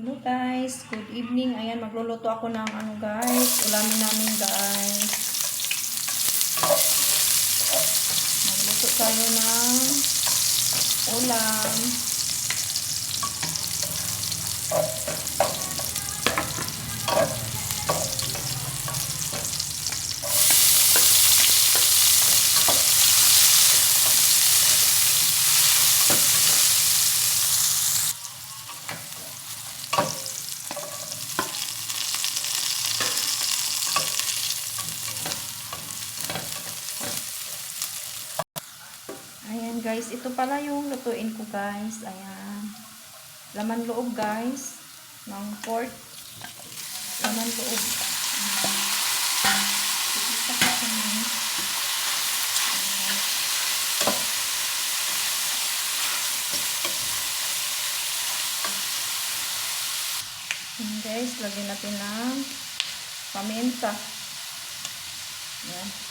Hello guys, good evening. Ayan, magluluto ako ng ano guys, ulamin namin guys. Magluto tayo ng ulam. Ayan guys, ito pala yung lutuin ko guys. Ayan. Laman loob guys. Ng pork. Laman loob. Ayan. Guys, lagyan natin ng paminta. Ayan.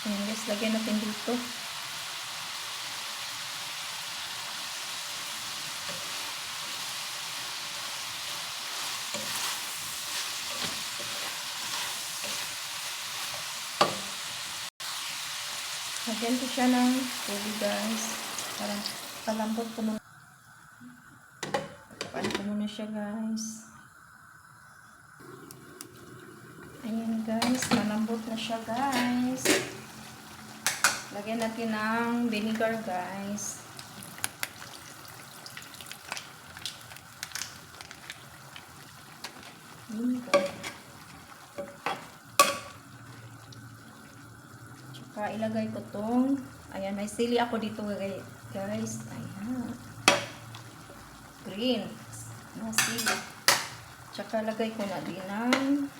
Ayan guys, lagyan natin dito. Lagyan ko siya ng tubig guys. Para palambot ko muna. Tapan ko muna siya guys. Ayan guys, malambot na siya guys. Lagyan natin ng vinegar guys. Vinegar. Tsaka ilagay ko tong, ayan, may sili ako dito guys. Ayan. Green. Na sili. Tsaka lagay ko na din ng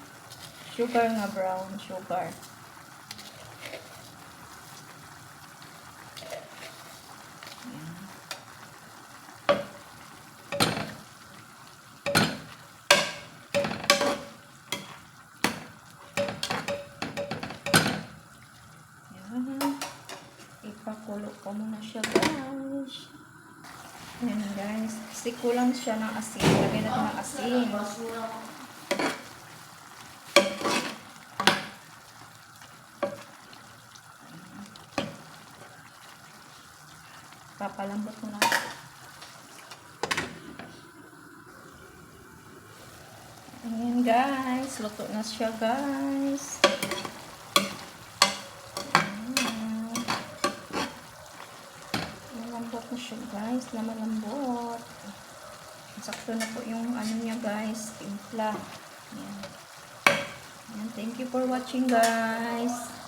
sugar nga brown sugar. Ko muna siya guys. Yan guys. Kasi siya ng asin. Lagyan natin ng asin. Papalambot mo na. Ayan guys. Luto na siya guys. Ayan. Malambot na siya guys. Lamalambot. Sakto na po yung ano niya guys. Timpla. Ayan. Ayan. Thank you for watching guys.